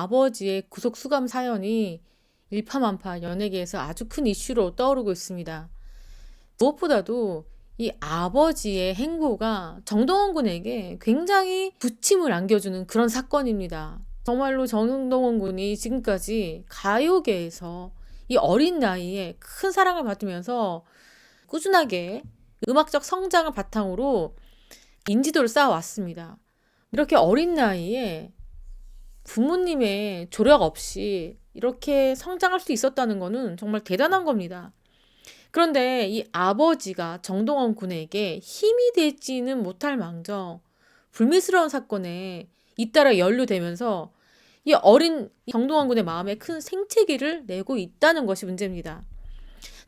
아버지의 구속 수감 사연이 일파만파 연예계에서 아주 큰 이슈로 떠오르고 있습니다. 무엇보다도 이 아버지의 행보가 정동원 군에게 굉장히 부침을 안겨주는 그런 사건입니다. 정말로 정동원 군이 지금까지 가요계에서 이 어린 나이에 큰 사랑을 받으면서 꾸준하게 음악적 성장을 바탕으로 인지도를 쌓아왔습니다. 이렇게 어린 나이에 부모님의 조력 없이 이렇게 성장할 수 있었다는 것은 정말 대단한 겁니다. 그런데 이 아버지가 정동원 군에게 힘이 되지는 못할 망정 불미스러운 사건에 잇따라 연루되면서 이 어린 정동원 군의 마음에 큰 생채기를 내고 있다는 것이 문제입니다.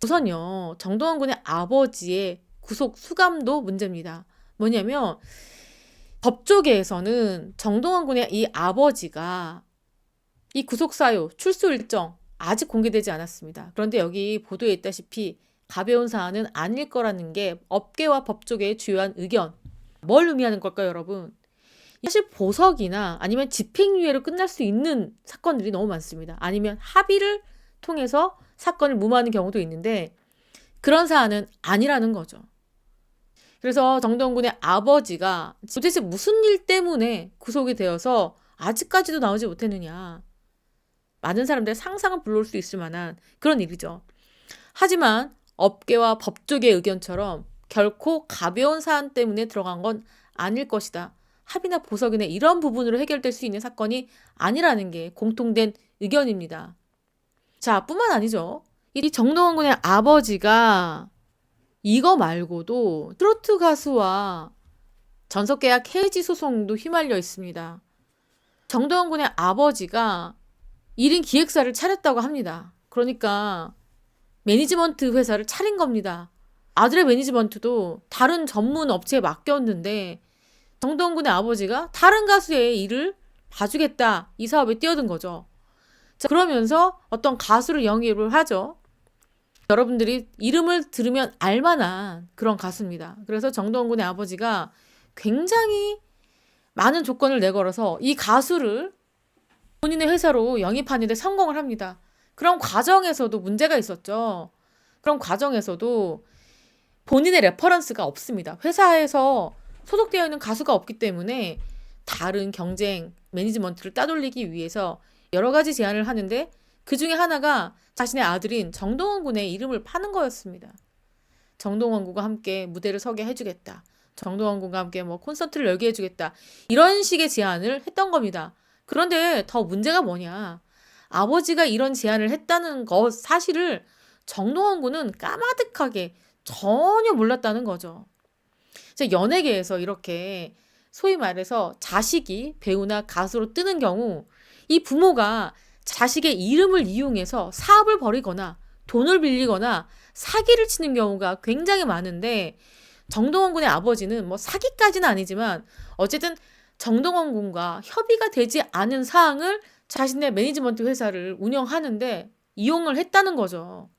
우선요, 정동원 군의 아버지의 구속 수감도 문제입니다. 뭐냐면 법조계에서는 정동원 군의 이 아버지가 이 구속사유 출소 일정 아직 공개되지 않았습니다. 그런데 여기 보도에 있다시피 가벼운 사안은 아닐 거라는 게 업계와 법조계의 주요한 의견. 뭘 의미하는 걸까요, 여러분? 사실 보석이나 아니면 집행유예로 끝날 수 있는 사건들이 너무 많습니다. 아니면 합의를 통해서 사건을 무마하는 경우도 있는데 그런 사안은 아니라는 거죠. 그래서 정동군의 아버지가 도대체 무슨 일 때문에 구속이 되어서 아직까지도 나오지 못했느냐. 많은 사람들의 상상은 불러올 수 있을 만한 그런 일이죠. 하지만 업계와 법조계 의견처럼 결코 가벼운 사안 때문에 들어간 건 아닐 것이다. 합의나 보석이나 이런 부분으로 해결될 수 있는 사건이 아니라는 게 공통된 의견입니다. 자, 뿐만 아니죠. 이 정동원 군의 아버지가 이거 말고도 트로트 가수와 전속계약 해지 소송도 휘말려 있습니다. 정동원 군의 아버지가 1인 기획사를 차렸다고 합니다. 그러니까 매니지먼트 회사를 차린 겁니다. 아들의 매니지먼트도 다른 전문 업체에 맡겼는데 정동원 군의 아버지가 다른 가수의 일을 봐주겠다 이 사업에 뛰어든 거죠. 자, 그러면서 어떤 가수를 영입을 하죠. 여러분들이 이름을 들으면 알만한 그런 가수입니다. 그래서 정동원 군의 아버지가 굉장히 많은 조건을 내걸어서 이 가수를 본인의 회사로 영입하는데 성공을 합니다. 그런 과정에서도 문제가 있었죠. 그런 과정에서도 본인의 레퍼런스가 없습니다. 회사에서 소속되어 있는 가수가 없기 때문에 다른 경쟁 매니지먼트를 따돌리기 위해서 여러 가지 제안을 하는데 그 중에 하나가 자신의 아들인 정동원 군의 이름을 파는 거였습니다. 정동원 군과 함께 무대를 서게 해주겠다. 정동원 군과 함께 뭐 콘서트를 열게 해주겠다. 이런 식의 제안을 했던 겁니다. 그런데 더 문제가 뭐냐. 아버지가 이런 제안을 했다는 것 사실을 정동원 군은 까마득하게 전혀 몰랐다는 거죠. 연예계에서 이렇게 소위 말해서 자식이 배우나 가수로 뜨는 경우 이 부모가 자식의 이름을 이용해서 사업을 벌이거나 돈을 빌리거나 사기를 치는 경우가 굉장히 많은데 정동원 군의 아버지는 뭐 사기까지는 아니지만 어쨌든 정동원 군과 협의가 되지 않은 사항을 자신의 매니지먼트 회사를 운영하는데 이용을 했다는 거죠.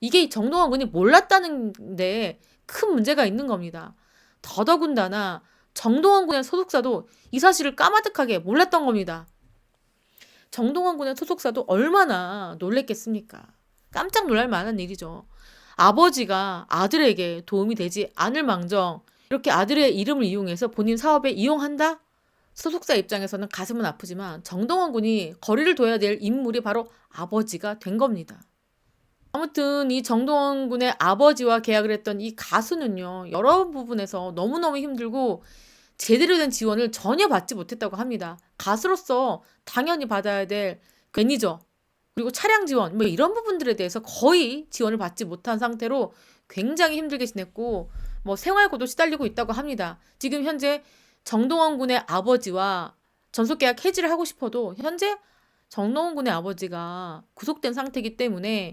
이게 정동원 군이 몰랐다는데 큰 문제가 있는 겁니다. 더더군다나 정동원 군의 소속사도 이 사실을 까마득하게 몰랐던 겁니다. 정동원 군의 소속사도 얼마나 놀랬겠습니까? 깜짝 놀랄 만한 일이죠. 아버지가 아들에게 도움이 되지 않을 망정 이렇게 아들의 이름을 이용해서 본인 사업에 이용한다? 소속사 입장에서는 가슴은 아프지만 정동원 군이 거리를 둬야 될 인물이 바로 아버지가 된 겁니다. 아무튼 이 정동원 군의 아버지와 계약을 했던 이 가수는요, 여러 부분에서 너무너무 힘들고 제대로 된 지원을 전혀 받지 못했다고 합니다. 가수로서 당연히 받아야 될 매니저, 그리고 차량 지원, 뭐 이런 부분들에 대해서 거의 지원을 받지 못한 상태로 굉장히 힘들게 지냈고, 뭐 생활고도 시달리고 있다고 합니다. 지금 현재 정동원 군의 아버지와 전속계약 해지를 하고 싶어도 현재 정동원 군의 아버지가 구속된 상태이기 때문에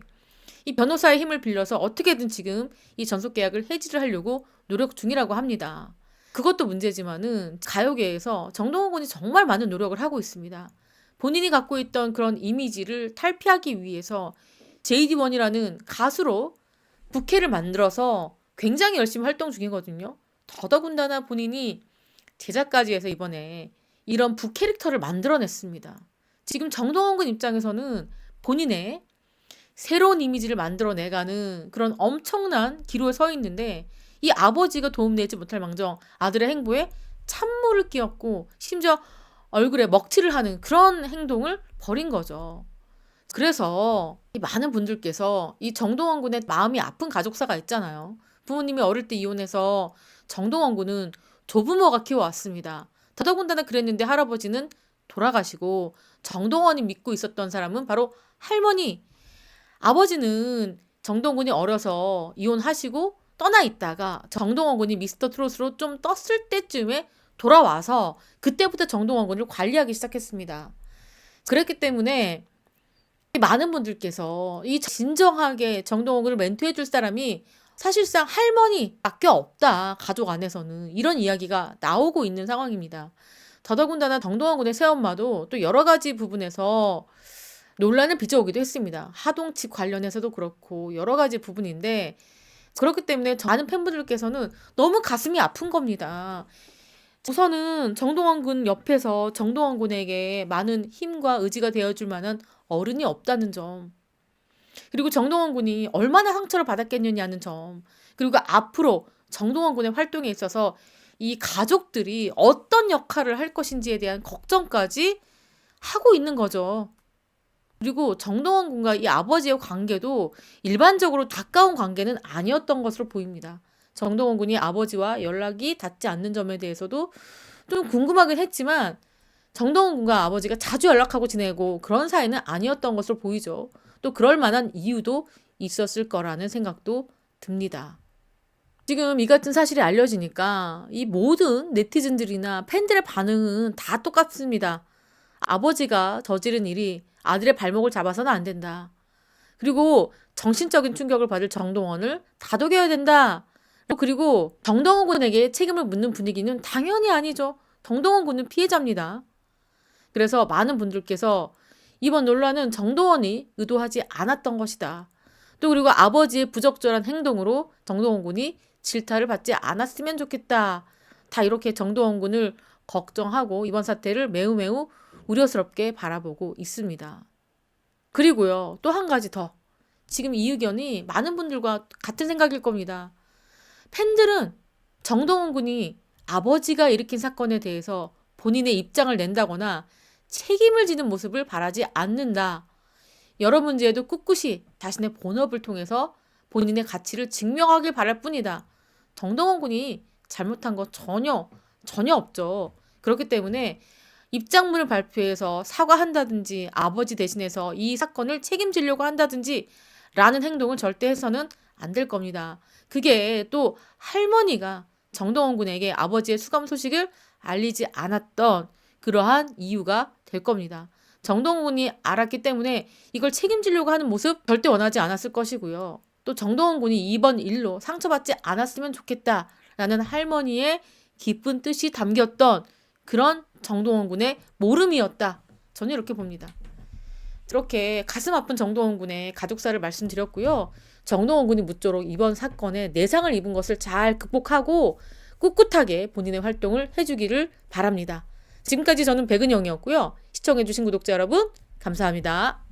이 변호사의 힘을 빌려서 어떻게든 지금 이 전속계약을 해지를 하려고 노력 중이라고 합니다. 그것도 문제지만은 가요계에서 정동원 군이 정말 많은 노력을 하고 있습니다. 본인이 갖고 있던 그런 이미지를 탈피하기 위해서 JD1이라는 가수로 부캐를 만들어서 굉장히 열심히 활동 중이거든요. 더더군다나 본인이 제작까지 해서 이번에 이런 부캐릭터를 만들어냈습니다. 지금 정동원 군 입장에서는 본인의 새로운 이미지를 만들어내가는 그런 엄청난 기로에 서 있는데 이 아버지가 도움내지 못할 망정 아들의 행보에 찬물을 끼얹고 심지어 얼굴에 먹칠을 하는 그런 행동을 벌인 거죠. 그래서 이 많은 분들께서 이 정동원 군의 마음이 아픈 가족사가 있잖아요. 부모님이 어릴 때 이혼해서 정동원 군은 조부모가 키워왔습니다. 더더군다나 그랬는데 할아버지는 돌아가시고 정동원이 믿고 있었던 사람은 바로 할머니. 아버지는 정동원 군이 어려서 이혼하시고 떠나 있다가 정동원 군이 미스터 트롯으로 좀 떴을 때쯤에 돌아와서 그때부터 정동원 군을 관리하기 시작했습니다. 그랬기 때문에 많은 분들께서 이 진정하게 정동원 군을 멘토해 줄 사람이 사실상 할머니밖에 없다. 가족 안에서는 이런 이야기가 나오고 있는 상황입니다. 더더군다나 정동원 군의 새엄마도 또 여러 가지 부분에서 논란을 빚어오기도 했습니다. 하동칩 관련해서도 그렇고 여러 가지 부분인데 그렇기 때문에 많은 팬분들께서는 너무 가슴이 아픈 겁니다. 우선은 정동원 군 옆에서 정동원 군에게 많은 힘과 의지가 되어줄 만한 어른이 없다는 점. 그리고 정동원 군이 얼마나 상처를 받았겠느냐는 점. 그리고 앞으로 정동원 군의 활동에 있어서 이 가족들이 어떤 역할을 할 것인지에 대한 걱정까지 하고 있는 거죠. 그리고 정동원 군과 이 아버지의 관계도 일반적으로 가까운 관계는 아니었던 것으로 보입니다. 정동원 군이 아버지와 연락이 닿지 않는 점에 대해서도 좀 궁금하긴 했지만 정동원 군과 아버지가 자주 연락하고 지내고 그런 사이는 아니었던 것으로 보이죠. 또 그럴 만한 이유도 있었을 거라는 생각도 듭니다. 지금 이 같은 사실이 알려지니까 이 모든 네티즌들이나 팬들의 반응은 다 똑같습니다. 아버지가 저지른 일이 아들의 발목을 잡아서는 안 된다. 그리고 정신적인 충격을 받을 정동원을 다독여야 된다. 그리고 정동원 군에게 책임을 묻는 분위기는 당연히 아니죠. 정동원 군은 피해자입니다. 그래서 많은 분들께서 이번 논란은 정동원이 의도하지 않았던 것이다. 또 그리고 아버지의 부적절한 행동으로 정동원 군이 질타를 받지 않았으면 좋겠다. 다 이렇게 정동원 군을 걱정하고 이번 사태를 매우 매우 우려스럽게 바라보고 있습니다. 그리고요, 또 한 가지 더. 지금 이 의견이 많은 분들과 같은 생각일 겁니다. 팬들은 정동원 군이 아버지가 일으킨 사건에 대해서 본인의 입장을 낸다거나 책임을 지는 모습을 바라지 않는다. 여러 문제에도 꿋꿋이 자신의 본업을 통해서 본인의 가치를 증명하길 바랄 뿐이다. 정동원 군이 잘못한 거 전혀 전혀 없죠. 그렇기 때문에 입장문을 발표해서 사과한다든지 아버지 대신해서 이 사건을 책임지려고 한다든지 라는 행동을 절대 해서는 안 될 겁니다. 그게 또 할머니가 정동원 군에게 아버지의 수감 소식을 알리지 않았던 그러한 이유가 될 겁니다. 정동원 군이 알았기 때문에 이걸 책임지려고 하는 모습 절대 원하지 않았을 것이고요. 또 정동원 군이 이번 일로 상처받지 않았으면 좋겠다라는 할머니의 깊은 뜻이 담겼던 그런 정동원 군의 모름이었다. 저는 이렇게 봅니다. 이렇게 가슴 아픈 정동원 군의 가족사를 말씀드렸고요. 정동원 군이 무쪼록 이번 사건에 내상을 입은 것을 잘 극복하고 꿋꿋하게 본인의 활동을 해주기를 바랍니다. 지금까지 저는 백은영이었고요. 시청해주신 구독자 여러분, 감사합니다.